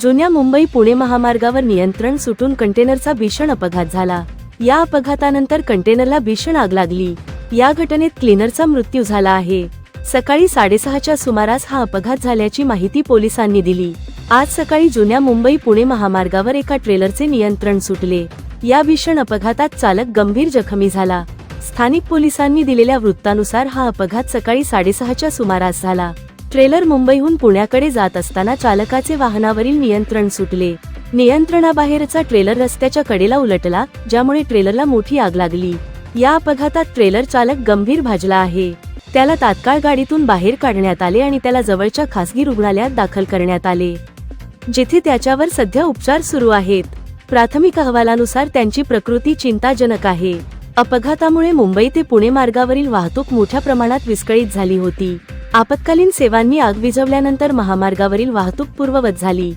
जुन्या मुंबई पुणे महामार्गावर नियंत्रण सुटून कंटेनरचा भीषण अपघात झाला. या अपघातानंतर कंटेनरला भीषण आग लागली. या घटनेत क्लीनरचा मृत्यू झाला आहे. सकाळी साडेसहाच्या सुमारास हा अपघात झाल्याची माहिती पोलिसांनी दिली. आज सकाळी जुन्या मुंबई पुणे महामार्गावर एका ट्रेलरचे नियंत्रण सुटले. या भीषण अपघातात चालक गंभीर जखमी झाला. स्थानिक पोलिसांनी दिलेल्या वृत्तानुसार हा अपघात सकाळी साडेसहाच्या सुमारास झाला. ट्रेलर मुंबईहून पुण्याकडे जात असताना चालकाचे वाहनावरील नियंत्रण सुटले. नियंत्रणाबाहेरचा ट्रेलर रस्त्याच्या कडेला उलटला ज्यामुळे ट्रेलरला मोठी आग लागली. या अपघातात ट्रेलर चालक गंभीर भाजला आहे. त्याला तात्काळ गाडीतून बाहेर काढण्यात आले आणि त्याला जवळच्या खासगी रुग्णालयात दाखल करण्यात आले. जिथे त्याच्यावर सध्या उपचार सुरू आहेत. प्राथमिक अहवालानुसार त्यांची प्रकृती चिंताजनक आहे. अपघातामुळे मुंबई ते पुणे मार्गावरील वाहतूक मोठ्या प्रमाणात विस्कळीत झाली होती. आपत्कालीन सेवांनी आग विझवल्यानंतर महामार्गावरील वाहतूक पूर्ववत झाली.